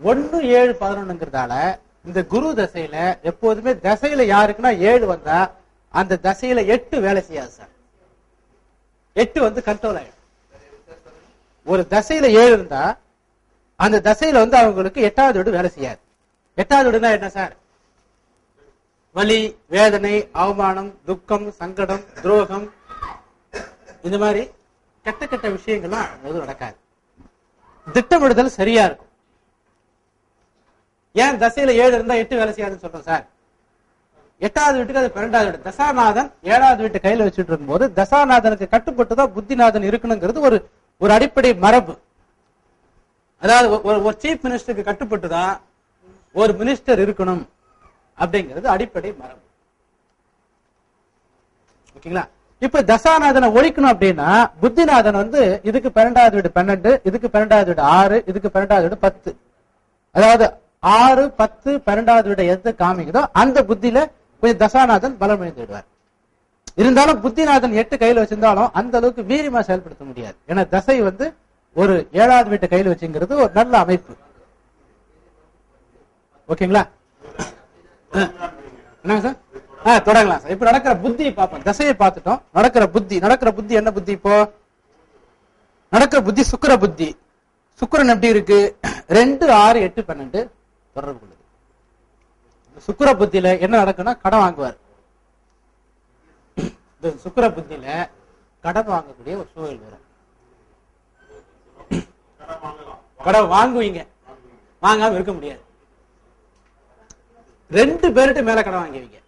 ஒன்னு ஏழு பதினொன்னுங்கிறதால இந்த குரு தசையில எப்போதுமே தசையில யாருக்குன்னா ஏழு வந்தா அந்த தசையில எட்டு வேலை செய்யாது சார். எட்டு வந்து கண்ட்ரோல் ஆயிடும். ஒரு தசையில ஏழு இருந்தா அந்த தசையில வந்து அவங்களுக்கு எட்டாவது வீடு வேலை செய்யாது. எட்டாவது வீடுனா என்ன சார்? வலி வேதனை அவமானம் துக்கம் சங்கடம் துரோகம். இந்த மாதிரி கெட்ட கெட்ட விஷயங்கள்லாம் எதுவும் நடக்காது. திட்டமிடுதல் சரியா இருக்கும். ஏன் தசையில ஏழு இருந்தா எட்டு வேலை செய்யாதுன்னு சொல்றோம் சார்? எட்டாவது வீட்டுக்கு அது பன்னெண்டாவது வீடு. தசாநாதன் ஏழாவது வீட்டு கையில வச்சுட்டு இருக்கும்போது தசாநாதனுக்கு கட்டுப்பட்டு தான் புத்திநாதன் இருக்கணுங்கிறது ஒரு ஒரு அடிப்படை மரபு. அதாவது ஒரு ஒரு சீஃப் மினிஸ்டருக்கு கட்டுப்பட்டு தான் ஒரு மினிஸ்டர் இருக்கணும் அப்படிங்கிறது அடிப்படை மரபு. ஓகேங்களா? இப்ப தசாநாதனை ஒழிக்கணும் அப்படின்னா புத்திநாதன் வந்து இதுக்கு பன்னெண்டாவது வீடு பன்னெண்டு இதுக்கு பன்னெண்டாவது வீடு ஆறு இதுக்கு பன்னெண்டாவது வீடு பத்து. அதாவது ஆறு பத்து பன்னெண்டாவது விட எது காமிக்குதோ அந்த புத்தியில கொஞ்சம் தசாநாதன் பலம் விடுவார் இருந்தாலும் புத்திநாதன் எட்டு கையில வச்சிருந்தாலும் அந்த அளவுக்கு வீரியமா செயல்படுத்த முடியாது. ஏன்னா தசை வந்து ஒரு ஏழாவது வீட்டை கையில் வச்சுங்கிறது ஒரு நல்ல அமைப்பு. ஓகேங்களா? ஆ. என்னங்க சார்? ஆ தொடங்கலாம் சார். இப்ப நடக்கிற புத்தி பார்ப்போம். தசையை பார்த்துட்டோம். நடக்கிற புத்தி. நடக்கிற புத்தி என்ன புத்தி இப்போ? நடக்கிற புத்தி சுக்கிர புத்தி. சுக்கிரன் எப்படி இருக்கு? ரெண்டு ஆறு எட்டு பன்னெண்டு. தொடர்பு கொள்ளுது இந்த சுக்கிர புத்தியில என்ன நடக்குன்னா கடன் வாங்குவார். இந்த சுக்கர புத்தியில கடன் வாங்கக்கூடிய ஒரு சூழல் வரும் கடன் வாங்குவீங்க. வாங்காம இருக்க முடியாது. ரெண்டு பேருட்டு மேல கடன் வாங்குவீங்க.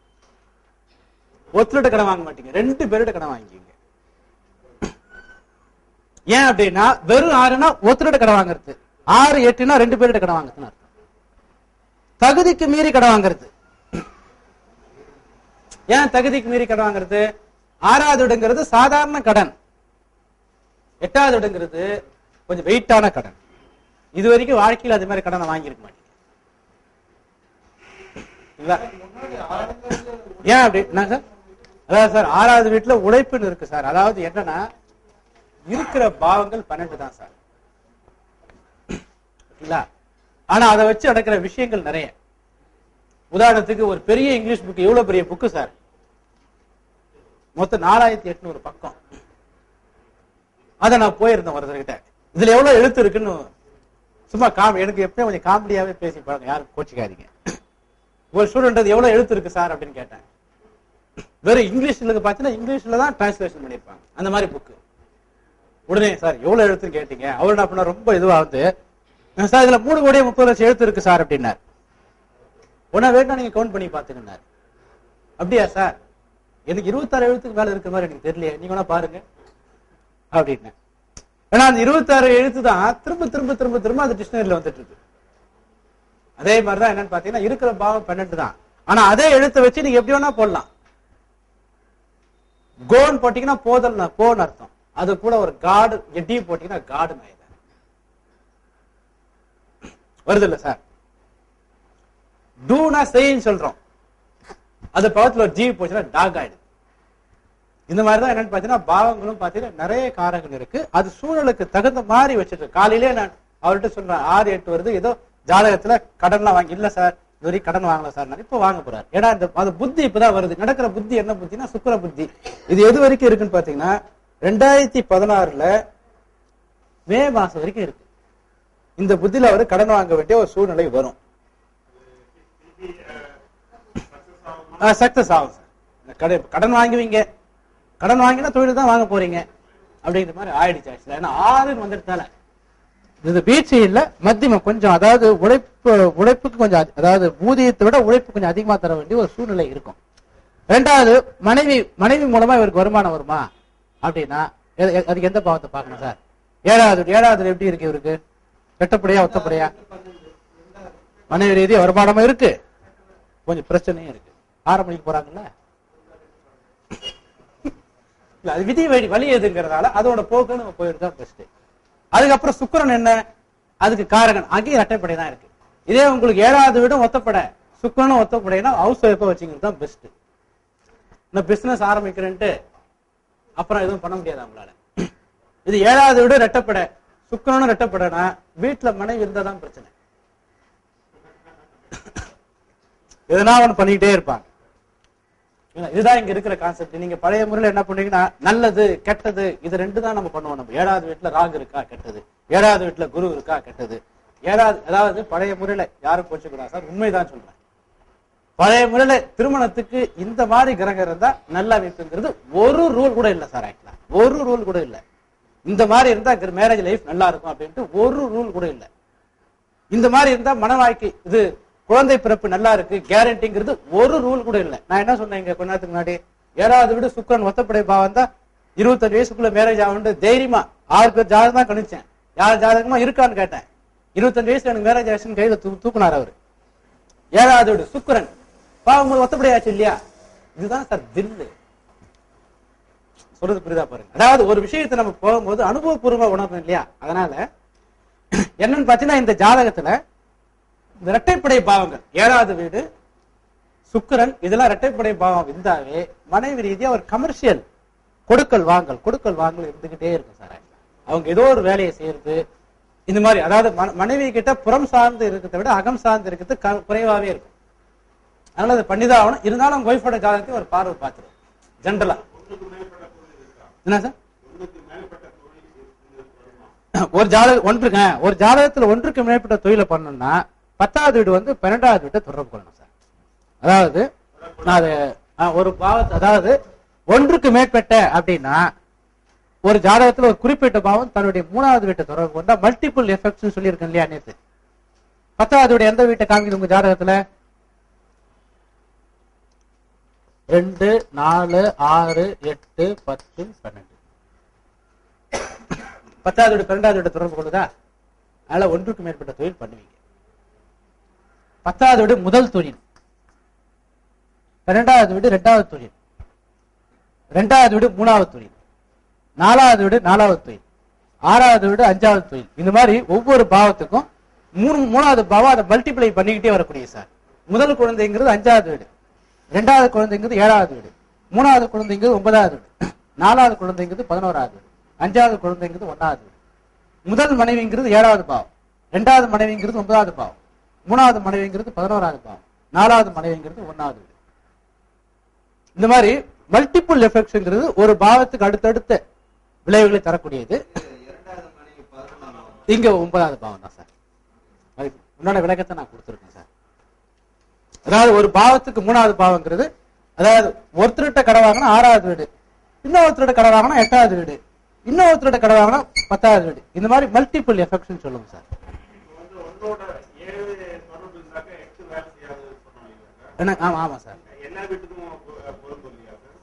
ஒருத்தர்கிட்ட கடன் வாங்க மாட்டீங்க. ரெண்டு பேர்கிட்ட கடன் வாங்குவீங்க. ஏன் அப்படின்னா வெறும் ஆறுனா ஒருத்தர்கிட்ட கடன் வாங்குறது. ஆறு எட்டுனா ரெண்டு பேர்கிட்ட கடன் வாங்குறதுன்னு தகுதிக்கு மீறி கடன் வாங்குறது. ஏன் தகுதிக்கு மீறி கடன் வாங்குறது? ஆறாவது இடங்கிறது சாதாரண கடன். எட்டாவது இடங்கிறது கொஞ்சம் வெயிட்டான கடன். இது வரைக்கும் வாழ்க்கையில் அது மாதிரி கடனை வாங்கியிருக்க மாட்டேங்க ஏன் அப்படி? என்ன சார்? அதாவது சார் ஆறாவது வீட்டுல உழைப்புன்னு இருக்கு சார். அதாவது என்னன்னா இருக்கிற பாவங்கள் பன்னெண்டு தான் சார். ஆனா அதை வச்சு நடக்கிற விஷயங்கள் நிறைய. உதாரணத்துக்கு ஒரு பெரிய இங்கிலீஷ் புக் எவ்வளவு பெரிய புக்கு சார்? மொத்தம் நாலாயிரத்தி எட்நூறு பக்கம். அதை நான் போயிருந்தேன் ஒருத்தர்கிட்ட. இதுல எவ்வளவு எழுத்து இருக்குன்னு சும்மா காம் எனக்கு எப்பயும் கொஞ்சம் காமெடியாவே பேசி பாருங்க யாரும் கோச்சிக்காதீங்க. ஒரு ஸ்டூடெண்ட் எவ்வளவு எழுத்து இருக்கு சார் அப்படின்னு கேட்டேன். வெறும் இங்கிலீஷ்ல பார்த்தீங்கன்னா இங்கிலீஷ்ல தான் டிரான்ஸ்லேஷன் பண்ணிருப்பாங்க அந்த மாதிரி புக்கு உடனே சார் எவ்வளவு எழுத்துன்னு கேட்டீங்க? அவர் என்ன பண்ண ரொம்ப இதுவா வந்து சார் இதுல மூணு கோடியே முப்பது லட்சம் எழுத்து இருக்கு சார் அப்படின்னார். உடனே வேணா நீங்க கவுண்ட் பண்ணி பாத்துக்கினார் அப்படியா சார்? எனக்கு இருபத்தாறு எழுத்துக்கு மேல இருக்கிற மாதிரி எனக்கு தெரியலையே. நீங்க வேணா பாருங்க. அப்படின்னேன் ஏன்னா அந்த இருபத்தாறு எழுத்து தான் திரும்ப திரும்ப திரும்ப திரும்ப அந்த டிக்ஷனரியில வந்துட்டு இருக்கு. அதே மாதிரிதான் என்னன்னு பாத்தீங்கன்னா இருக்கிற பாவம் பன்னெண்டு தான். ஆனா அதே எழுத்தை வச்சு நீங்க எப்படி வேணா போடலாம். கோன் போட்டீங்கன்னா போதல் போன்னு அர்த்தம். அது கூட ஒரு காடு எட்டி போட்டீங்கன்னா காடு ஆயிடும். வருது இல்ல சார் டூனா செய்ன்னு சொல்றோம். அது பக்கத்துல ஒரு ஜீவி போச்சுன்னா டாக் ஆயிடுது இந்த மாதிரி தான் என்னன்னு பாத்தீங்கன்னா பாவங்களும் பாத்தீங்கன்னா நிறைய காரங்கள் இருக்கு. அது சூழலுக்கு தகுந்த மாதிரி வச்சிருக்கு. காலையிலே நான் அவர்கிட்ட சொல்றேன் ஆறு எட்டு வருது ஏதோ ஜாதகத்துல கடன்லாம் வாங்கி இல்ல சார் இது வரைக்கும் கடன் வாங்கல சார் நான் இப்ப வாங்க போறாரு. ஏன்னா இந்த அது புத்தி இப்பதான் வருது. நடக்கிற புத்தி என்ன புத்தினா சுக்கர புத்தி. இது எது வரைக்கும் இருக்குன்னு பாத்தீங்கன்னா ரெண்டாயிரத்தி பதினாறுல மே மாசம் வரைக்கும் இருக்கு. இந்த புத்தியில அவர் கடன் வாங்க வேண்டிய ஒரு சூழ்நிலை வரும். சக்சஸ் ஆகும் சார் கடன் கடன் வாங்குவீங்க. கடன் வாங்கினா தொழில் தான் வாங்க போறீங்க. அப்படிங்கிற மாதிரி ஆயிடுச்சு ஆக்சுவலா ஏன்னா ஆறுன்னு வந்துட்டால இது பீச்சு இல்ல மத்தியமம் கொஞ்சம் அதாவது உழைப்பு உழைப்புக்கு கொஞ்சம் அதாவது ஊதியத்தை விட உழைப்பு கொஞ்சம் அதிகமா தர வேண்டிய ஒரு சூழ்நிலை இருக்கும். ரெண்டாவது மனைவி மனைவி மூலமா இவருக்கு வருமானம் வருமா? அப்படின்னா அதுக்கு எந்த பாவத்தை பார்க்கணும் சார் ஏழாவது ஏழாவது எப்படி இருக்கு இவருக்கு? வெட்டப்படையா ஒத்தப்படையா மனைவி ரீதியா வருமானமும் இருக்கு. கொஞ்சம் பிரச்சனையும் இருக்கு. ஆறு மணிக்கு போறாங்கல்ல? இல்ல அது விதி வழி வழி எதுங்கிறதால அதோட போக்கு நம்ம போயிட்டு தான் பெஸ்ட் அதுக்கப்புறம் சுக்கரன் என்ன? அதுக்கு காரகன். அங்கேயும் இரட்டைப்படை தான் இருக்கு. இதே உங்களுக்கு ஏழாவது வீடும் ஒத்தப்படை. சுக்கிரனும் ஒத்தப்படைனா ஹவுஸ் ஒய்ஃபை வச்சுங்கிறது தான் பெஸ்ட் நான் பிசினஸ் ஆரம்பிக்கிறேன்ட்டு அப்புறம் எதுவும் பண்ண முடியாது நம்மளால. இது ஏழாவது வீடு ரெட்டப்படை. சுக்கிரனும் ரெட்டப்படனா வீட்டுல மனைவி இருந்தாதான் பிரச்சனை. எதனா ஒண்ணு பண்ணிக்கிட்டே இருப்பாங்க. இதுதான் இங்க இருக்கிற கான்செப்ட் நீங்க பழைய முறையில என்ன பண்ணீங்கன்னா நல்லது கெட்டது இது ரெண்டு தான் நம்ம பண்ணுவோம் நம்ம. ஏழாவது வீட்டுல ராகு இருக்கா கெட்டது. ஏழாவது வீட்டுல குரு இருக்கா கெட்டது. ஏழாவது அதாவது பழைய முறையில யாரும் போச்சுக்கூடாது சார். உண்மைதான் சொல்றேன். பழைய முறையில திருமணத்துக்கு இந்த மாதிரி கிரகம் இருந்தா நல்ல அமைப்புங்கிறது ஒரு ரூல் கூட இல்ல சார் ஆக்சுவலா ஒரு ரூல் கூட இல்லை. இந்த மாதிரி இருந்தா மேரேஜ் லைஃப் நல்லா இருக்கும் அப்படின்ட்டு ஒரு ரூல் கூட இல்லை. இந்த மாதிரி இருந்தா மன வாழ்க்கை இது குழந்தை பிறப்பு நல்லா இருக்கு கேரண்டிங்கிறது ஒரு ரூல் கூட இல்லை. நான் என்ன சொன்னேன் இங்க கொஞ்ச நேரத்துக்கு முன்னாடி? ஏழாவது விட சுக்கரன் ஒத்தப்படை பாவம் தான் இருபத்தஞ்சு வயசுக்குள்ள மேரேஜ் ஆகும்னு தைரியமா ஆறு பேர் ஜாதகம் தான் கணிச்சேன். யார் ஜாதகமா இருக்கான்னு கேட்டேன். இருபத்தஞ்சு வயசுல எனக்கு மேரேஜ் ஆச்சுன்னு கையில தூ தூக்குனார் அவரு. ஏழாவது வீடு சுக்கிரன். பாவம் ஒத்தப்படையாச்சு இல்லையா? இதுதான் சார் தில்லு சொல்றது புரிதா பாருங்க. அதாவது ஒரு விஷயத்தை நம்ம போகும்போது அனுபவபூர்வமா உணரணும் இல்லையா? அதனால என்னன்னு பாத்தீங்கன்னா இந்த ஜாதகத்துல இந்த இரட்டைப்படை பாவங்கள் ஏழாவது வீடு சுக்கிரன் இதெல்லாம் இரட்டைப்படை பாவம் இருந்தாவே மனைவி ரீதியா ஒரு கமர்ஷியல் கொடுக்கல் வாங்கல் கொடுக்கல் வாங்கல் இருந்துகிட்டே இருக்கும் சார். அவங்க ஏதோ ஒரு வேலையை செய்யறது இந்த மாதிரி அதாவது மனைவி கிட்ட புறம் சார்ந்து இருக்கிறத விட அகம் சார்ந்து இருக்கிறது க- குறைவாவே இருக்கும். அதனால அதை பண்ணிதான் ஆகணும். இருந்தாலும் அவங்க ஒய்ஃபோட ஜாதகத்தையும் ஒரு பார்வை பார்த்துருவோம் ஜென்ரலா என்ன சார்? ஒரு ஜாதகம் ஒன்றுங்க ஒரு ஜாதகத்துல ஒன்றுக்கு மேற்பட்ட தொழிலை பண்ணணும்னா பத்தாவது வீடு வந்து பன்னெண்டாவது வீட்டை தொடர்பு கொள்ளணும் சார். அதாவது நான் அது ஒரு பாவத்தை அதாவது ஒன்றுக்கு மேற்பட்ட அப்படின்னா ஒரு ஜாதகத்தில் ஒரு குறிப்பிட்ட பாவம் தன்னுடைய மூணாவது வீட்டை தொடர்பு கொண்டா மல்டிபிள் எஃபெக்ட்ஸ் சொல்லியிருக்கேன் இல்லையா நேற்று பத்தாவது வீடு எந்த வீட்டை காமிக்குது உங்க ஜாதகத்துல? ரெண்டு நாலு ஆறு எட்டு பத்து பன்னெண்டு. பத்தாவது வீடு பன்னெண்டாவது வீட்டை தொடர்பு கொள்ளுதா? அதனால ஒன்றுக்கு மேற்பட்ட தொழில் பண்ணுவீங்க. பத்தாவது வீடு முதல் தொழில். பன்னெண்டாவது வீடு ரெண்டாவது தொழில். ரெண்டாவது வீடு மூணாவது தொழில். நாலாவது வீடு நாலாவது தொழில். ஆறாவது வீடு அஞ்சாவது தொழில். இந்த மாதிரி ஒவ்வொரு பாவத்துக்கும் மூணு மூணாவது பாவம் அதை மல்டிப்ளை பண்ணிக்கிட்டே வரக்கூடிய சார். முதல் குழந்தைங்கிறது அஞ்சாவது வீடு. ரெண்டாவது குழந்தைங்கிறது ஏழாவது வீடு. மூணாவது குழந்தைங்கிறது ஒன்பதாவது வீடு. நாலாவது குழந்தைங்கிறது பதினோராவது வீடு. அஞ்சாவது குழந்தைங்கிறது ஒன்னாவது வீடு. முதல் மனைவிங்கிறது ஏழாவது பாவம். ரெண்டாவது மனைவிங்கிறது ஒன்பதாவது பாவம். மூணாவது மனைவிங்கிறது பதினோராவது பாவம். நாலாவது மனைவிங்கிறது ஒன்னாவது வீடு. இந்த மாதிரி மல்டிபிள் எஃபெக்ட்ஸ்ங்கிறது ஒரு பாவத்துக்கு அடுத்தடுத்த விளைவுகளை தரக்கூடியது. இங்க ஒன்பதாவது பாவம் தான் சார். அதுக்கு விளக்கத்தை நான் கொடுத்துருக்கேன் சார். அதாவது ஒரு பாவத்துக்கு மூணாவது பாவங்கிறது அதாவது ஒருத்தர்கிட்ட கடை வாங்கினா ஆறாவது வீடு இன்னொருத்தரோட கடை வாங்கினா எட்டாவது வீடு இன்னொருத்தரோட கடை வாங்கினா பத்தாவது வீடு. இந்த மாதிரி மல்டிபிள் எஃபெக்ட்ஸ் சொல்லுங்க சார். என்ன? ஆமா ஆமா சார். சார்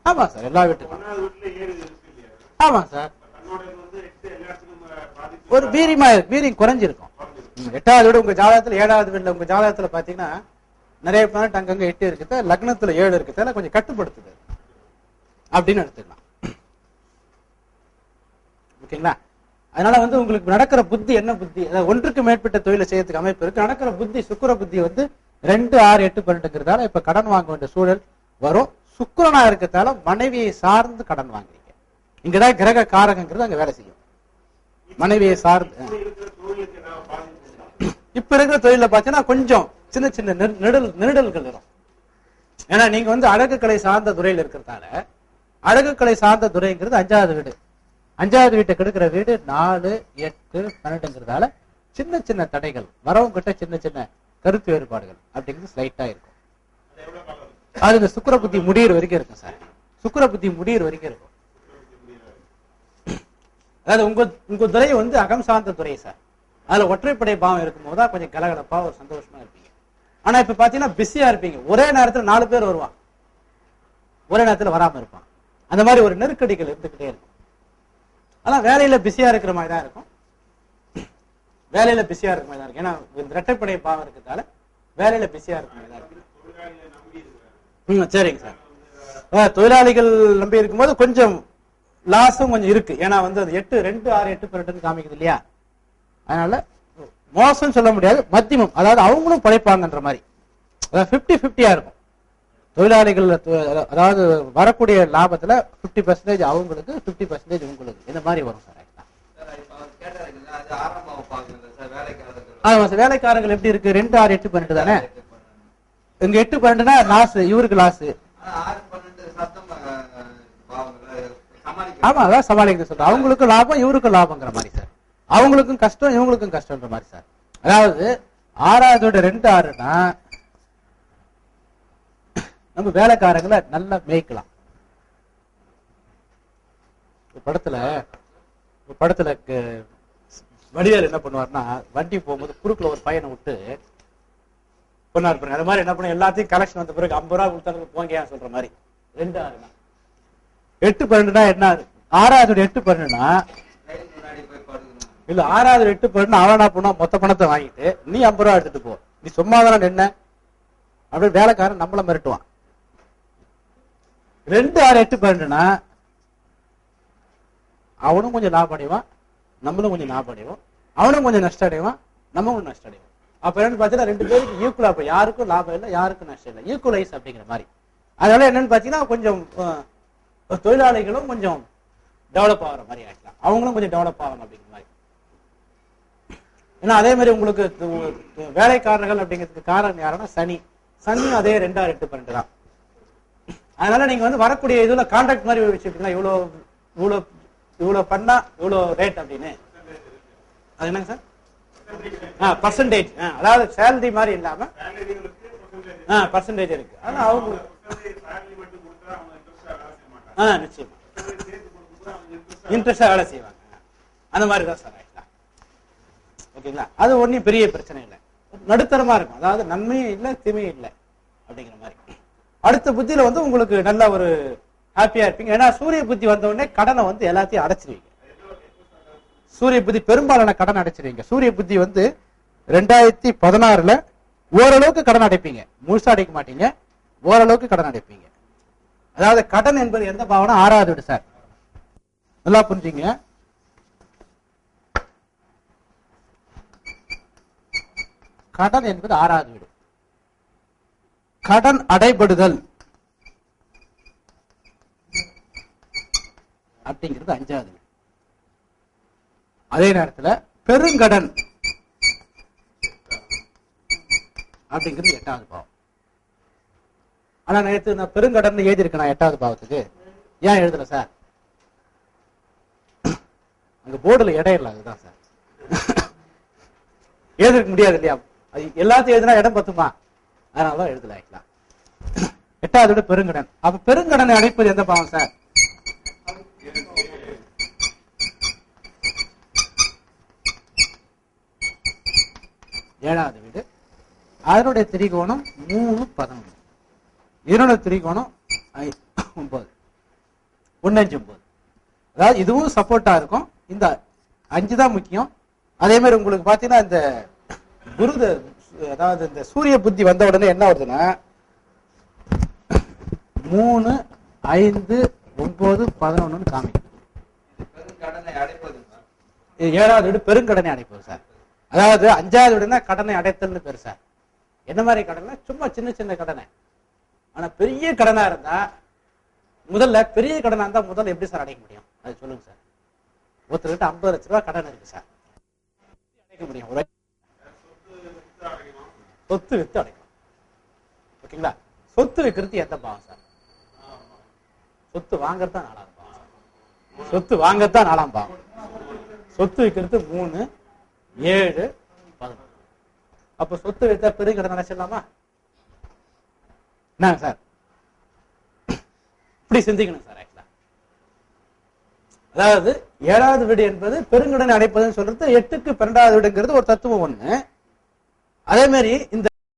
ஆமா சார் எல்லா வீட்டுக்கும். சார் ஆமா சார். ஒரு வீரியமா வீரியம் குறைஞ்சிருக்கும். எட்டாவது வீடு உங்க ஜாதகத்துல ஏழாவது வீடுல உங்க ஜாதகத்துல பாத்தீங்கன்னா நிறைய பிளானட் அங்கங்க எட்டு இருக்குது லக்னத்துல ஏழு இருக்குது கொஞ்சம் கட்டுப்படுத்துது. அப்படின்னு எடுத்துக்கலாம். ஓகேங்களா? அதனால வந்து உங்களுக்கு நடக்கிற புத்தி என்ன புத்தி? அதாவது ஒன்றுக்கு மேற்பட்ட தொழிலை செய்யறதுக்கு அமைப்பு இருக்கு. நடக்கிற புத்தி சுக்கிர புத்தி வந்து ரெண்டு ஆறு எட்டு பன்னெண்டுங்கிறதால இப்ப கடன் வாங்க வேண்டிய சூழல் வரும். சுக்கிரனா இருக்கிறதால மனைவியை சார்ந்து கடன் வாங்குறீங்க. இங்கதான் கிரக காரகங்கிறது அங்க வேலை செய்யும். மனைவியை சார்ந்து? இப்ப இருக்கிற தொழில பாத்தீங்கன்னா கொஞ்சம் சின்ன சின்ன நெடல் நெருடல்கள் ஏன்னா நீங்க வந்து அழகுக்கலை சார்ந்த துறையில இருக்கிறதால அழகுக்கலை சார்ந்த துறைங்கிறது அஞ்சாவது வீடு. அஞ்சாவது வீட்டை கெடுக்கிற வீடு நாலு எட்டு பன்னெண்டுங்கிறதால சின்ன சின்ன தடைகள். வரவங்க கிட்ட சின்ன சின்ன கருத்து வேறுபாடுகள் அப்படிங்கிறது ஸ்லைட்டா இருக்கும். அது இந்த சுக்கிர புத்தி முடியிற வரைக்கும் இருக்கும் சார். சுக்கிர புத்தி முடியிற வரைக்கும் இருக்கும். அதாவது உங்க உங்க துறை வந்து அகம் சார்ந்த துறை சார். அதுல ஒற்றைப்படை பாவம் இருக்கும்போது தான் கொஞ்சம் கலகலப்பா ஒரு சந்தோஷமா இருப்பீங்க. ஆனா இப்ப பாத்தீங்கன்னா பிஸியா இருப்பீங்க. ஒரே நேரத்துல நாலு பேர் வருவான் ஒரே நேரத்துல வராம இருப்பான் அந்த மாதிரி ஒரு நெருக்கடிகள் இருந்துகிட்டே இருக்கும். ஆனா வேலையில பிஸியா இருக்கிற மாதிரி தான் இருக்கும். வேலையில பிஸியா இருக்கிற மாதிரி தான் இருக்கும். ஏன்னா இந்த இரட்டைப்படை பாவம் இருக்கிறதால வேலையில பிஸியா இருக்கிற மாதிரி தான் இருக்கும் சரிங்க சார். தொழிலாளிகள் நம்பி இருக்கும்போது கொஞ்சம் லாஸும் கொஞ்சம் இருக்கு. ஏன்னா வந்து அது எட்டு ரெண்டு ஆறு எட்டு பன்னெண்டுன்னு காமிக்குது இல்லையா? அதனால மோசம் சொல்ல முடியாது மத்தியமம். அதாவது அவங்களும் படைப்பாங்கன்ற மாதிரி. அதாவது ஃபிஃப்டி ஃபிஃப்டியா இருக்கும் தொழிலாளிகள் அதாவது வரக்கூடிய லாபத்துல ஃபிஃப்டி பர்சன்டேஜ் அவங்களுக்கு ஃபிஃப்டி பர்சன்டேஜ் உங்களுக்கு. இந்த மாதிரி வரும் சார் ஆமா சார் வேலைக்காரர்கள் எப்படி இருக்கு? ரெண்டு ஆறு எட்டு பன்னெண்டு தானே? இங்க எட்டு பன்னெண்டுனா லாஸ் இவருக்கு லாஸ் ஆமா அதான் சமாளிக்க சொல்றேன். அவங்களுக்கும் லாபம் இவருக்கும் லாபங்கிற மாதிரி சார். அவங்களுக்கும் கஷ்டம் இவங்களுக்கும் கஷ்டம்ன்ற மாதிரி சார். அதாவது ஆறாவதோட ரெண்டு ஆறுனா நம்ம வேலைக்காரங்களை நல்லா மேய்க்கலாம். படத்துல படத்துல வடிவேல் என்ன பண்ணுவார்னா வண்டி போகும்போது குறுக்குல ஒரு பையனை விட்டு பொண்ணா. இருப்பாங்க அது மாதிரி என்ன பண்ண எல்லாத்தையும் கலெக்ஷன் வந்த பிறகு ஐம்பது ரூபா கொடுத்தாங்க போங்க சொல்ற மாதிரி. ரெண்டு ஆறுனா. எட்டு பன்னெண்டுனா என்ன? ஆறாவது எட்டு பன்னெண்டுனா இல்ல ஆறாவது எட்டு பண்ணு அவன் என்ன போனா மொத்த பணத்தை வாங்கிட்டு நீ ஐம்பது ரூபா எடுத்துட்டு போ. நீ சும்மா தானே நின்ன? அப்படி வேலைக்காரன் நம்மள மிரட்டுவான். ரெண்டு ஆறு எட்டு பன்னெண்டுனா அவனும் கொஞ்சம் லாபம் அடைவான் நம்மளும் கொஞ்சம் லாபம் அடைவோம். அவனும் கொஞ்சம் நஷ்டம் அடைவான் நம்ம கொஞ்சம் நஷ்டம் அடைவோம். அப்ப என்னன்னு பாத்தீங்கன்னா ரெண்டு பேருக்கு ஈக்குவலா யாருக்கும் லாபம் இல்லை யாருக்கும் நஷ்டம் இல்லை. ஈக்குவலைஸ் அப்படிங்கிற மாதிரி. அதனால என்னன்னு பாத்தீங்கன்னா கொஞ்சம் தொழிலாளிகளும் கொஞ்சம் டெவலப் ஆகிற மாதிரி ஆக்கலாம் அவங்களும் கொஞ்சம் டெவலப் ஆகணும் அப்படிங்கிற மாதிரி. ஏன்னா அதே மாதிரி உங்களுக்கு வேலைக்காரர்கள் அப்படிங்கிறதுக்கு காரணம் யாருன்னா சனி. சனி அதே ரெண்டா எட்டு பன்னெண்டு தான். அதனால நீங்க வந்து வரக்கூடிய இதுல கான்ட்ராக்ட் மாதிரி வச்சுருக்கீங்களா இவ்வளோ இவ்வளோ இவ்வளோ பண்ணா இவ்வளோ ரேட் அப்படின்னு. அது என்னங்க சார்? ஆ பர்சன்டேஜ் அதாவது சேலரி மாதிரி இல்லாம ஆ பர்சன்டேஜ் இருக்கு. ஆனா அவங்க ஆ நிச்சயமா. இன்ட்ரெஸ்டா வேலை செய்வாங்க. அந்த மாதிரி தான் சார். ஓகேங்களா? அது ஒன்றும் பெரிய பிரச்சனை இல்லை. நடுத்தரமா இருக்கும். அதாவது நன்மையும் இல்லை தீமையும் இல்லை. அப்படிங்கிற மாதிரி. அடுத்த புத்தியில வந்து உங்களுக்கு நல்ல ஒரு ஹாப்பியா இருப்பீங்க. ஏன்னா சூரிய புத்தி வந்த உடனே கடனை வந்து எல்லாத்தையும் அடைச்சிருவீங்க. சூரிய புத்தி பெரும்பாலான கடன் அடைச்சிருவீங்க. சூரிய புத்தி வந்து ரெண்டாயிரத்தி பதினாறுல ஓரளவுக்கு கடன் அடைப்பீங்க. முழுசா அடைக்க மாட்டீங்க. ஓரளவுக்கு கடன் அடைப்பீங்க. அதாவது கடன் என்பது எந்த பாவனை? ஆறாவது விடு சார். நல்லா புரிஞ்சுங்க கடன் என்பது ஆறாவது வீடு கடன் அடைபடுதல் அப்படிங்கிறது அஞ்சாவது. வீடு அதே நேரத்துல பெருங்கடன் அப்படிங்கிறது எட்டாவது பாவம். ஆனா நேற்று நான் பெருங்கடன் எழுதி இருக்கேன் எட்டாவது பாவத்துக்கு. ஏன் எழுதல சார்? அங்க போர்டுல இடையில அதுதான் சார். எழுதிருக்க முடியாது இல்லையா? எல்லாத்தையும் எழுதினா இடம் பத்துமா? அதனாலதான் எழுதல ஆக்கலாம் எட்டாவது விட பெருங்கடன். அப்ப பெருங்கடனை அடைப்பது எந்த பாவம் சார்? ஏழாவது வீடு. அதனுடைய திரிகோணம் மூணு பதினொன்று. இதனுடைய திரிகோணம் ஐ- ஒன்பது. ஒன்னஞ்சு ஒன்பது. அதாவது இதுவும் சப்போர்ட்டா இருக்கும். இந்த அஞ்சு தான் முக்கியம். அதே மாதிரி உங்களுக்கு பாத்தீங்கன்னா இந்த குருத அதாவது இந்த சூரிய புத்தி வந்த உடனே என்ன வருதுன்னா மூணு ஐந்து ஒன்பது பதினொன்னு காமிக்கும். ஏழாவது வீடு பெருங்கடனை அடைப்பது சார். அதாவது அஞ்சாவது வீடுனா கடனை அடைத்தல்னு பேரு சார். என்ன மாதிரி கடனை சும்மா சின்ன சின்ன கடனை ஆனா பெரிய கடனா இருந்தா முதல்ல பெரிய கடனா இருந்தா முதல்ல எப்படி சார் அடைக்க முடியும்? அது சொல்லுங்க சார். ஒருத்தர்கிட்ட ஐம்பது லட்ச ரூபாய் கடன் இருக்கு சார். அடைக்க முடியும். ஒரு சொத்து வித்து அடைக்கலாம் ஓகேங்களா? சொத்து விற்கிறது எந்த பாவம் சார் சொத்து வாங்கறதுதான் நாலாம் பாவம் சொத்து வாங்கத்தான் நாலாம் பாவம். சொத்து விற்கிறது மூணு ஏழு பதினொன்று. அப்ப சொத்து வித்தா பெரிய கடன் நினைச்சிடலாமா என்ன சார்? இப்படி சிந்திக்கணும் சார் ஆக்சுவலா அதாவது ஏழாவது வீடு என்பது பெருங்கடன் அடைப்பதுன்னு சொல்றது எட்டுக்கு பன்னெண்டாவது வீடுங்கிறது ஒரு தத்துவம் ஒண்ணு. அதே மாதிரி இந்த